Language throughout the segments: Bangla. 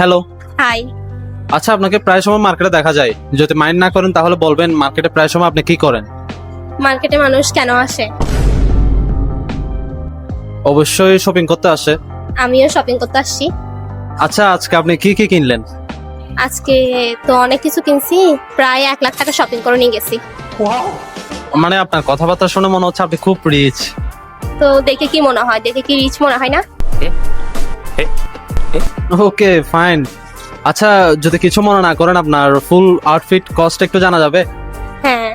হ্যালো হাই আচ্ছা আপনাকে প্রায় সময় মার্কেটে দেখা যায়। যদি মাইন্ড না করেন তাহলে বলবেন মার্কেটে প্রায় সময় আপনি কি করেন? মার্কেটে মানুষ কেন আসে? অবশ্যই শপিং করতে আসে। আমিও শপিং করতে আসছি। আচ্ছা আজকে আপনি কি কি কিনলেন? আজকে তো অনেক কিছু কিনছি। প্রায় এক লাখ টাকা শপিং করে নিয়ে গেছি। মানে আপনার কথাবার্তা শুনে মনে হচ্ছে আপনি খুব রিচ তো দেখে কি মনে হয়? দেখে কি রিচ মনে হয় না? ওকে ফাইন আচ্ছা যদি কিছু মনে না করেন আপনার ফুল আউটফিট কস্ট একটু জানা যাবে? হ্যাঁ।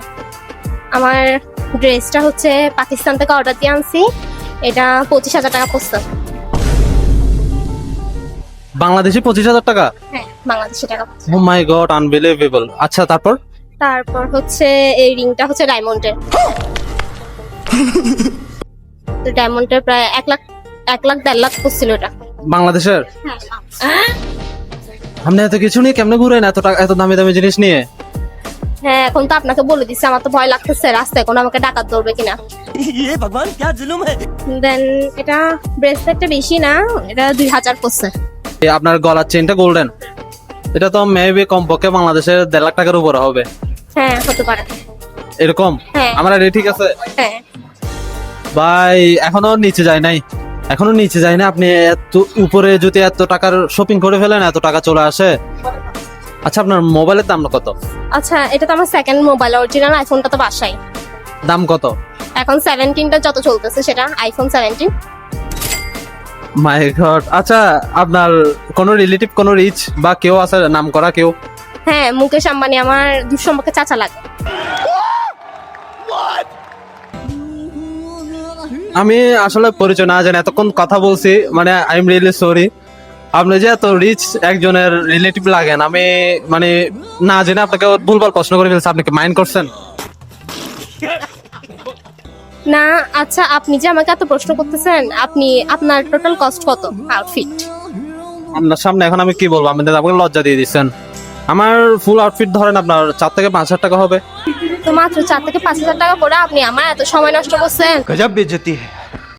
আমার ড্রেসটা হচ্ছে পাকিস্তান থেকে অর্ডার দিয়ে আনছি। এটা পঁচিশ হাজার টাকা পড়ছে বাংলাদেশি পঁচিশ হাজার টাকা? হ্যাঁ বাংলাদেশি টাকা ও মাই গড আনবিলিভেবল আচ্ছা তারপর? তারপর হচ্ছে এই রিংটা হচ্ছে ডায়মন্ডের তো ডায়মন্ডের প্রায় এক লাখ এক লাখ দেড় লাখ পড়ছিল এটা। বাংলাদেশের হ্যাঁ আপনি এত কিছু নিয়ে কেমনে ঘুরেন এত টাকা এত দামি দামি জিনিস নিয়ে হ্যাঁ এখন তো আপনাকে বলে দিচ্ছি আমার তো ভয় লাগতেছে রাস্তায় কোনো আমাকে ডাকাত ধরবে কিনা ये भगवान क्या जुलुम है দেন এটা ব্রেসলেটটা বেশি না এটা দুই হাজার পড়ছে এই আপনার গলার চেনটা গোল্ডেন এটা তো মেবি কমপক্ষে বাংলাদেশের দেড় লাখ টাকার উপরে হবে হ্যাঁ হতে পারে এরকম হ্যাঁ। আমার রেট ঠিক আছে হ্যাঁ ভাই এখনো নিচে যায় নাই এখনও নিচে যায় না আপনি এত উপরে যদি এত টাকার শপিং করে ফেলেন এত টাকা চলে আসে। আচ্ছা আপনার মোবাইলের দাম কত? আচ্ছা এটা তো আমার সেকেন্ড মোবাইল অরিজিনাল আইফোনটা তো বাসাই দাম কত? এখন সেভেন্টিনটা যত চলতেছে সেটা আইফোন সেভেন্টিন মাই গড আচ্ছা আপনার কোন রিলেটিভ কোন রিচ বা কেউ আছে নাম করা কেউ? হ্যাঁ মুকেশ আম্বানি আমার দুঃসম্পর্কে চাচা লাগে। আমি আসলে পরিচয় না জানি এতক্ষণ কথা বলছি মানে আই এম রিয়েলি সরি আপনি যে এত রিচ একজনের রিলেটিভ লাগেন আমি মানে না জেনে আপনাকে ভুলভাল প্রশ্ন করে ফেলছি আপনি কি মাইন্ড করছেন? না আচ্ছা আপনি যে আমাকে এত প্রশ্ন করতেছেন আপনি আপনার টোটাল কস্ট কত? আউটফিট আপনার সামনে এখন আমি কি বলব? আপনি আমাকে লজ্জা দিয়ে দিচ্ছেন। আমার ফুল আউটফিট ধরেন আপনার চার থেকে পাঁচ হাজার টাকা হবে। তো মাত্র চার থেকে পাঁচ হাজার টাকা করে আপনি আমার এত সময় নষ্ট করছেন। গজব বেজতি হ্যায়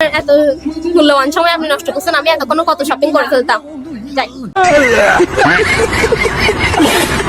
है এত মূল্যবান সময় আপনি নষ্ট করছেন আমি এতক্ষণ কত শপিং করে ফেলতাম। যাই।